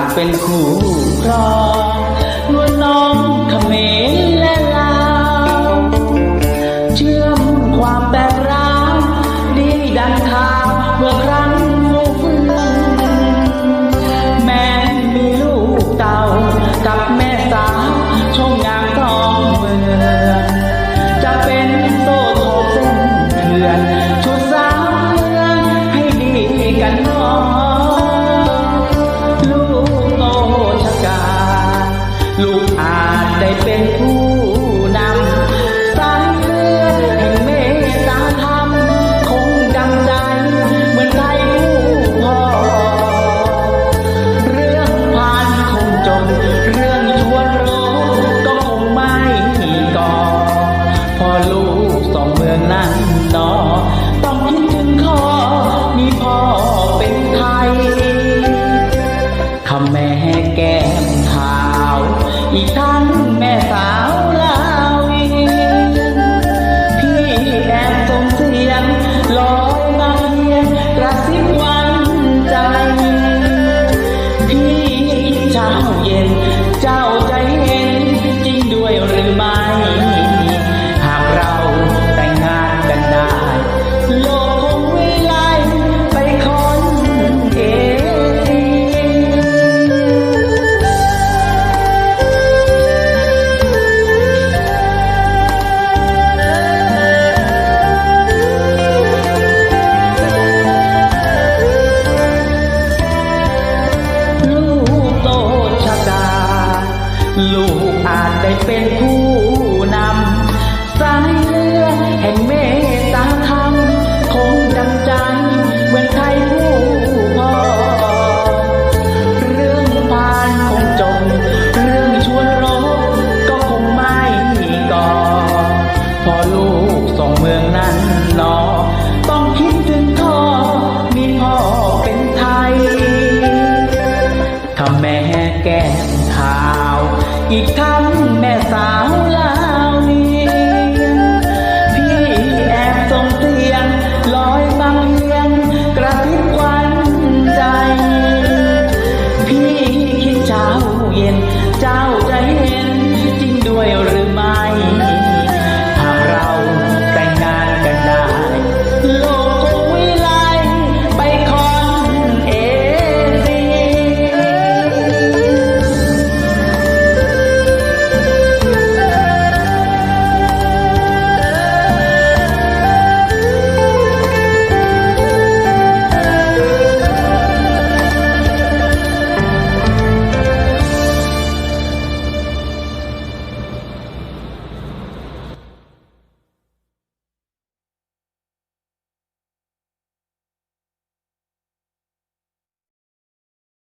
ากเป็นคู่ครองนวลน้องเขมรและลาวเชื่อมความแอีกทั้งแม่สาวลาวีพี่แอบส่งเสียงลอยมาเพียงกระซิบวันใจ พี่เช้าเย็นเจ้า เป็นผู้นำสายเลือดแห่งเมตตาธรรมคงดังใจเหมือนไทยผู้พ่อ เรื่องพานคงจบเรื่องชวนรบก็คงไม่ก่อ พอลูกสองเมืองนั้นหนอ ต้องคิดถึงพ่อมีพ่อเป็นไทยถ้าแม่แก้มขาว อีกทั้งแม่สาวลา